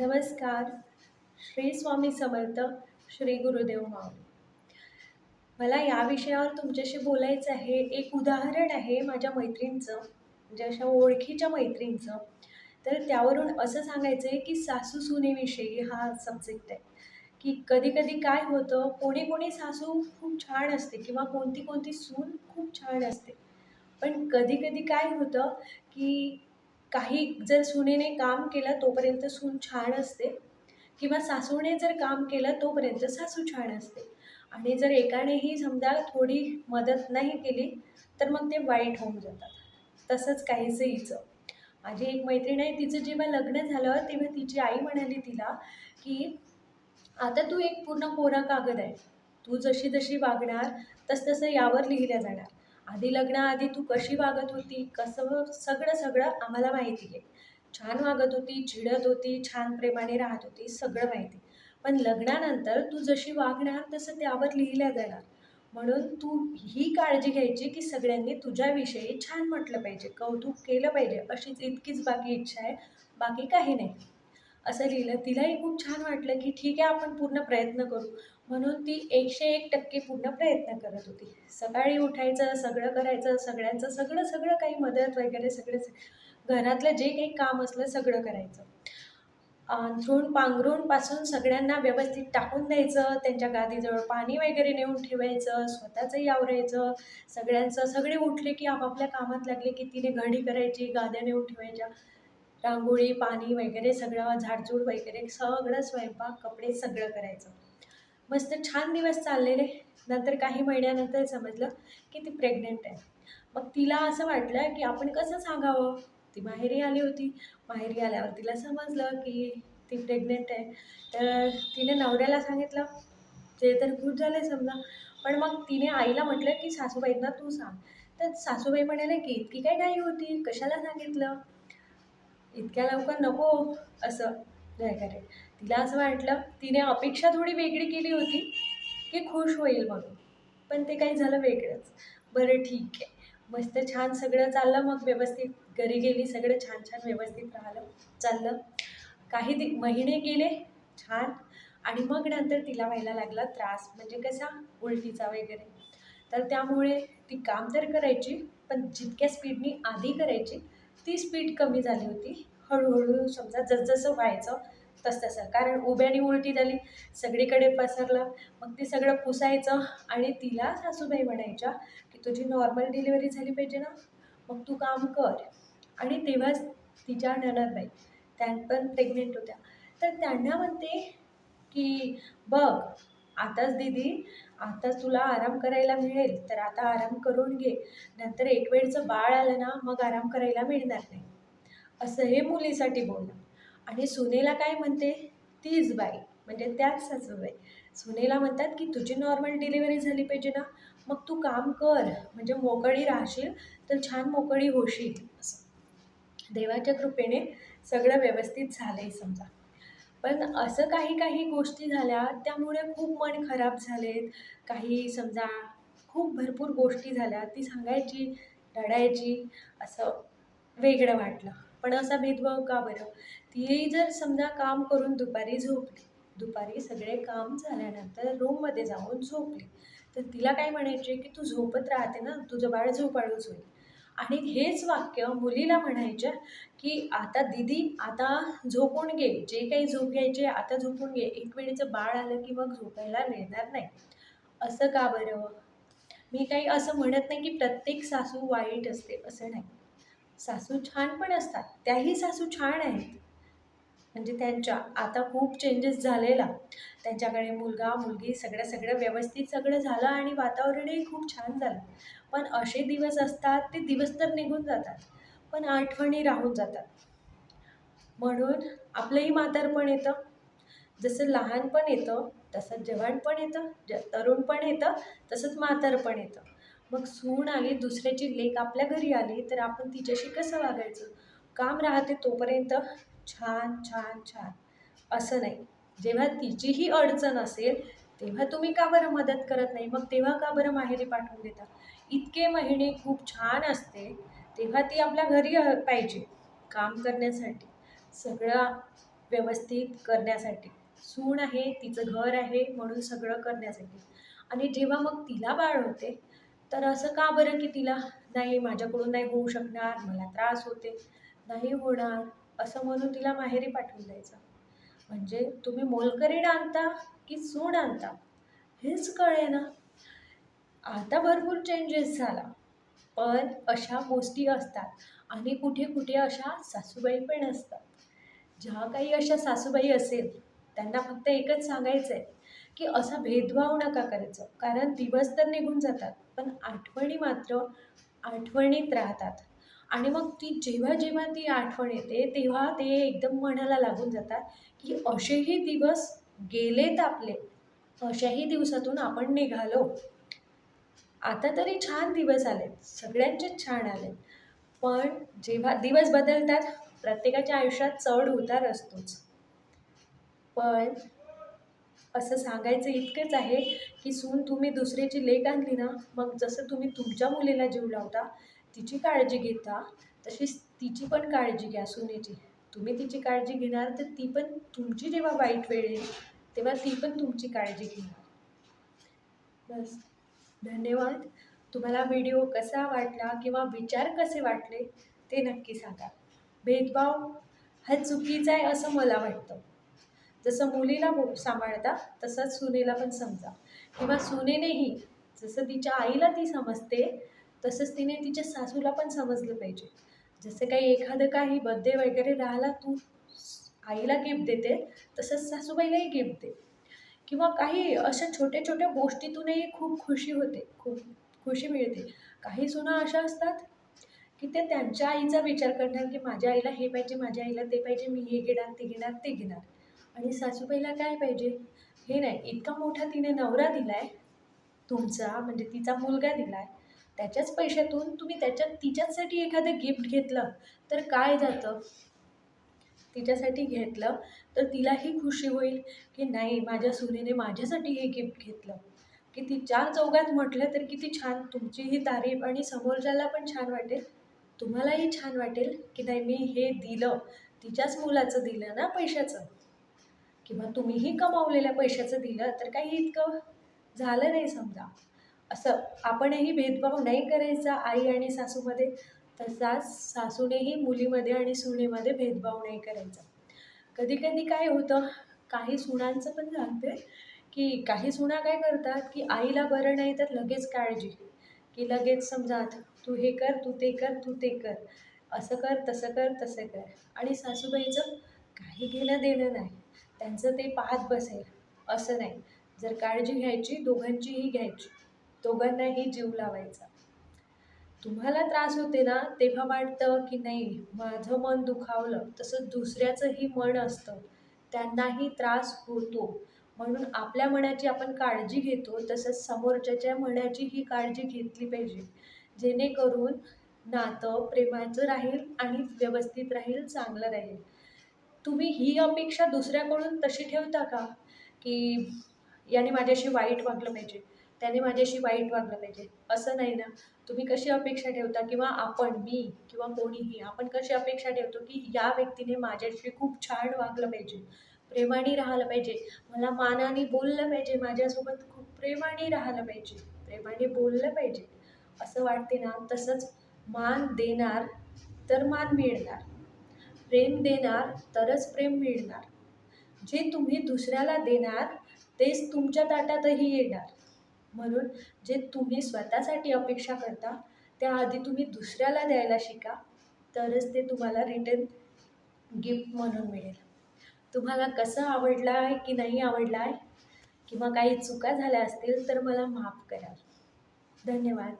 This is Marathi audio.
नमस्कार. श्री स्वामी समर्थ श्री गुरुदेव माऊली. मला या विषयावर तुमच्याशी बोलायचं आहे. एक उदाहरण आहे माझ्या मैत्रिणीचं म्हणजे अशा ओळखीच्या मैत्रिणीचं. तर त्यावरून असं सांगायचं आहे की सासू सुनेविषयी हा सब्जेक्ट आहे. की कधी कधी काय होतं कोणी कोणी सासू खूप छान असते किंवा कोणती कोणती सून खूप छान असते. पण कधी कधी काय होतं की काही जर सुनेने काम केलं तोपर्यंत सून छान असते. किंवा सासूने जर काम केलं तोपर्यंत सासू छान असते. आणि जर एकानेही समजा थोडी मदत नाही केली तर मग ते वाईट होऊन जातात. तसंच काहीचं हिचं. माझी एक मैत्रीण आहे तिचं जेव्हा लग्न झालं तेव्हा तिची आई म्हणाली तिला की आता तू एक पूर्ण कोरा कागद आहे. तू जशी जशी वागणार तसतसं यावर लिहिल्या जाणार. आधी लग्नाआधी तू कशी वागत होती? कसं सगळं सगळं आम्हाला माहिती आहे. छान वागत होती चिडत होती छान प्रेमाने राहत होती सगळं माहिती पण लग्नानंतर तू जशी वागणार तसं त्यावर लिहिल्या जाणार. म्हणून तू ही काळजी घ्यायची की सगळ्यांनी तुझ्याविषयी छान म्हटलं पाहिजे कौतुक केलं पाहिजे अशीच इतकीच बाकी इच्छा आहे बाकी काही नाही. असं लिहिलं तिलाही खूप छान वाटलं की ठीक आहे आपण पूर्ण प्रयत्न करू. म्हणून ती एकशे एक टक्के पूर्ण प्रयत्न करत होती. सकाळी उठायचं सगळं करायचं सगळ्यांचं सगळं सगळं काही मदत वगैरे सगळे घरातलं जे काही काम असलं सगळं करायचं. अंथरूण पांघरूणपासून सगळ्यांना व्यवस्थित टाकून द्यायचं त्यांच्या गादीजवळ पाणी वगैरे नेऊन ठेवायचं स्वतःचंही आवरायचं. सगळ्यांचं सगळे उठले की आपापल्या कामात लागले की तिने घडी करायची गाद्या नेऊन ठेवायच्या. रांगोळी पाणी वगैरे सगळं झाडझूड वगैरे सगळं स्वयंपाक कपडे सगळं करायचं. मस्त छान दिवस चाललेले नंतर काही महिन्यानंतर समजलं की ती प्रेग्नेंट आहे. मग तिला असं वाटलं की आपण कसं सांगावं? ती माहेरी आली होती. माहेरी आल्यावर तिला समजलं की ती प्रेग्नेंट आहे. तर तिने नवऱ्याला सांगितलं ते तर खूप झालं समजा. पण मग तिने आईला म्हटलं की सासूबाईंना तू सांग. तर सासूबाई म्हणाले की इतकी काय घाई होती? कशाला सांगितलं? इतक्या लवकर नको असं. नाही करेल तिला असं वाटलं तिने अपेक्षा थोडी वेगळी केली होती की खुश होईल म्हणून. पण ते काही झालं वेगळंच. बरं ठीक आहे. मस्त छान सगळं चाललं मग व्यवस्थित. घरी गेली सगळं छान छान व्यवस्थित राहिलं चाललं. काही दि महिने गेले छान. आणि मग नंतर तिला व्हायला लागला त्रास म्हणजे कसा? उलटीचा वगैरे. तर त्यामुळे ती काम तर करायची पण जितक्या स्पीडनी आधी करायची ती स्पीड कमी झाली होती. हळूहळू समजा जसजसं व्हायचं तस तसं कारण उभ्याने उलटी झाली सगळीकडे पसरलं. मग ते सगळं पुसायचं आणि तिला सासूबाई म्हणायच्या की तुझी नॉर्मल डिलिव्हरी झाली पाहिजे ना? मग तू काम कर. आणि तेव्हाच तिच्या ननदबाई त्या पण प्रेग्नेंट होत्या. तर त्यांना म्हणते की बघ आताच दीदी आताच तुला आराम करायला मिळेल तर आता आराम करून घे. नंतर एक वेळचं बाळ आलं ना मग आराम करायला मिळणार नाही. असं हे मुलीसाठी बोलणं. आणि सुनेला काय म्हणते? तीच बाई. म्हणजे त्याच सासूबाई सुनेला म्हणतात की तुझी नॉर्मल डिलिव्हरी झाली पाहिजे ना. मग तू काम कर. म्हणजे मोकळी राहशील तर छान मोकळी होशील. असं. देवाच्या कृपेने सगळं व्यवस्थित झालं आहे समजा. पण असं काही काही गोष्टी झाल्या त्यामुळे खूप मन खराब झालेत. काही समजा खूप भरपूर गोष्टी झाल्या ती सांगायची रडायची असं वेगळं वाटलं. पण असा भेदभाव का बरं? ती जर समजा काम करून दुपारी झोपली दुपारी सगळे काम झाल्यानंतर रूममध्ये जाऊन झोपली तर तिला काय म्हणायचे की तू झोपत राहते ना तुझं बाळ झोपाळूच होईल. आणि हेच वाक्य मुलीला म्हणायच्या की आता दिदी आता झोपून घे जे काही झोप घ्यायचे आता झोपून घे. एक वेळेचं बाळ आलं की मग झोपायला मिळणार नाही. असं का बरं? मी काही असं म्हणत नाही की प्रत्येक सासू वाईट असते असं नाही. सासू छान पण असतात त्याही सासू छान आहेत. म्हणजे त्यांच्या आता खूप चेंजेस झालेला. त्यांच्याकडे मुलगा मुलगी सगळं सगळं व्यवस्थित सगळं झालं आणि वातावरणही खूप छान झालं. पण असे दिवस असतात ते दिवस तर निघून जातात पण आठवणी राहून जातात. म्हणून आपलंही म्हातारपण येतं. जसं लहानपण येतं तसं जवानपण येतं ज तरुण पण येतं तसंच म्हातारपण येतं. मग सून आली दुसऱ्याची लेक आपल्या घरी आली तर आपण तिच्याशी कसं वागायचं? काम राहते तोपर्यंत छान छान छान. असं नाही. जेव्हा तिचीही अडचण असेल तेव्हा तुम्ही का बरं मदत करत नाही? मग तेव्हा का बरं माहेरी पाठवून देता? इतके महिने खूप छान असते तेव्हा ती आपल्या घरी पाहिजे काम करण्यासाठी. सगळं व्यवस्थित करण्यासाठी. सून आहे तिचं घर आहे म्हणून सगळं करण्यासाठी. आणि जेव्हा मग तिला बाळ होते तर असं का बरं की तिला नाही माझ्याकडून नाही होऊ शकणार मला त्रास होते नाही होणार. असं म्हणून तिला माहेरी पाठवून द्यायचं. म्हणजे तुम्ही मोलकरीड आणता की सूड आणता? हेच कळे ना आता भरपूर चेंजेस झाला. पण अशा गोष्टी असतात आणि कुठे कुठे अशा सासूबाई पण असतात. ज्या काही अशा सासूबाई असेल त्यांना फक्त एकच सांगायचं आहे की असा भेदभाव नका करायचं. कारण दिवस तर निघून जातात पण आठवणी मात्र आठवणीत राहतात. आणि मग ती जेव्हा जेव्हा ती आठवण येते तेव्हा ते एकदम मनाला लागून जातात की असेही दिवस गेलेत आपले. अशाही दिवसातून आपण निघालो. आता तरी छान दिवस आलेत. सगळ्यांचेच छान आले पण जेव्हा दिवस बदलतात प्रत्येकाच्या आयुष्यात चढ उतार असतोच. पण असं सांगायचं इतकंच आहे की सून तुम्ही दुसऱ्याची लेक आणली ना मग जसं तुम्ही तुमच्या मुलीला जीव लावता तिची काळजी घेता तशीच तिची पण काळजी घ्या सुनेची. तुम्ही तिची काळजी घेणार तर ती पण तुमची जेव्हा वाईट वेळ येईल तेव्हा ती पण तुमची काळजी घेणार बस. धन्यवाद. तुम्हाला व्हिडिओ कसा वाटला किंवा विचार कसे वाटले ते नक्की सांगा. भेदभाव हा चुकीचा आहे असं मला वाटतं. जसं मुलीला बो सांभाळता तसंच सुनेला पण समजा. किंवा सुनेनेही जसं तिच्या आईला ती समजते तसंच तिने तिच्या सासूला पण समजलं पाहिजे. जसं काही एखादं काही बड्डे वगैरे राहिला तू आईला गिफ्ट देते तसंच सासूबाईलाही गिफ्ट दे. किंवा काही अशा छोट्या छोट्या गोष्टीतूनही खूप खुशी होते खूप खुशी मिळते. काही सुना अशा असतात की ते त्यांच्या आईचा विचार करणार की माझ्या आईला हे पाहिजे माझ्या आईला ते पाहिजे मी हे घेणार ते घेणार ते घेणार. आणि सासूबाईला काय पाहिजे? हे नाही इतका मोठा तिने नवरा दिला आहे तुमचा म्हणजे तिचा मुलगा दिला आहे त्याच्याच पैशातून तुम्ही त्याच्यात तिच्यासाठी एखादं गिफ्ट घेतलं तर काय जातं? तिच्यासाठी घेतलं तर तिलाही खुशी होईल की नाही माझ्या सुनेने माझ्यासाठी हे गिफ्ट घेतलं. की ती चार चौघात म्हटलं तर किती छान तुमचीही तारीफ आणि समोरच्याला पण छान वाटेल. तुम्हालाही छान वाटेल की नाही मी हे दिलं तिच्याच मुलाचं दिलं ना पैशाचं? किंवा तुम्हीही कमावलेल्या पैशाचं दिलं तर काही इतकं झालं नाही समजा. असं आपणही भेदभाव नाही करायचा आई आणि सासूमध्ये तसाच सासूनेही मुलीमध्ये आणि सुनेमध्ये भेदभाव नाही करायचा. कधी कधी काय होतं काही सुनांचं पण सांगते की काही सुना काय करतात की आईला बरं नाही तर लगेच काळजी. की लगेच समजा तू हे कर तू ते कर तू ते कर. असं कर तसं कर तसं कर. आणि सासूबाईचं काही घेणं देणं नाही. त्यांचं ते पाहत बसेल. असं नाही. जर काळजी घ्यायची दोघांचीही घ्यायची. दोघांनाही जीव लावायचा. तुम्हाला त्रास होते ना तेव्हा वाटतं की नाही माझं मन दुखावलं तसं दुसऱ्याचंही मन असतं. त्यांनाही त्रास होतो. म्हणून आपल्या मनाची आपण काळजी घेतो तसंच समोरच्याच्या मनाचीही काळजी घेतली पाहिजे. जेणेकरून नातं प्रेमाचं राहील आणि व्यवस्थित राहील चांगलं राहील. तुम्ही ही अपेक्षा दुसऱ्याकडून तशी ठेवता का? की याने माझ्याशी वाईट वागलं पाहिजे. त्याने माझ्याशी वाईट वागलं पाहिजे. असं नाही ना? तुम्ही कशी अपेक्षा ठेवता? किंवा आपण मी किंवा कोणीही आपण कशी अपेक्षा ठेवतो की या व्यक्तीने माझ्याशी खूप छान वागलं पाहिजे? प्रेमाने राहिलं पाहिजे. मला मानाने बोललं पाहिजे. माझ्यासोबत खूप प्रेमाने राहिलं पाहिजे. प्रेमाने बोललं पाहिजे. असं वाटते ना? तसंच मान देणार तर मान मिळणार. प्रेम देणार तरच प्रेम मिळणार. जे तुम्ही दुसऱ्याला देणार तेच तुमच्या ताटातही येणार. म्हणून जे तुम्ही स्वतःसाठी अपेक्षा करता त्याआधी तुम्ही दुसऱ्याला द्यायला शिका तरच ते तुम्हाला रिटर्न गिफ्ट म्हणून मिळेल. तुम्हाला कसं आवडलं आहे की नाही आवडला आहे किंवा काही चुका झाल्या असतील तर मला माफ करा धन्यवाद.